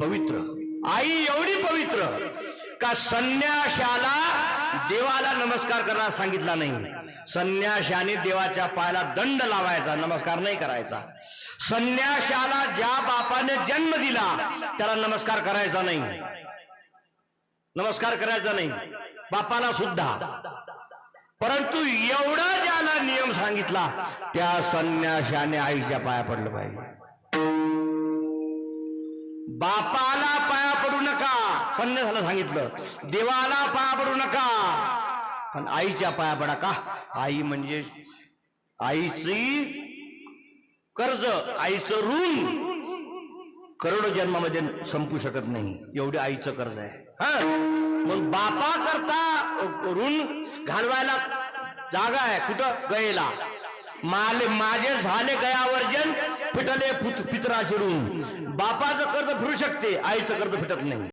पवित्र. आई एवढी पवित्र का संन्याशाला देवाला नमस्कार करायला सांगितला नाही. संन्याशाने देवाच्या पायाला दंड लावायचा नमस्कार नाही करायचा. संन्याशाला ज्या बापाने जन्म दिला त्याला नमस्कार करायचा नाही. नमस्कार करायचा नाही. बापाला सुद्धा. परंतु एवढा ज्याला नियम सांगितला त्या संन्याशाने आईच्या पाया पडलं पाहिजे. बापाला पाया पडू नका. संन्यासाला सांगितलं. देवाला पाया पडू नका. पण आईच्या पाया पडा का? आई म्हणजे आईची कर्ज आईचं ऋण. करोडो जन्मामध्ये संपू शकत नाही. एवढे आईचं कर्ज आहे. हा? मग बापा करता ऋण घालवायला जागा आहे. कुठं? गयला. माले माझे झाले गयावर. फिटले पुत- पितराचे ऋण बापाचं कर्ज फिरू शकते आईचं कर्ज फिटत नाही.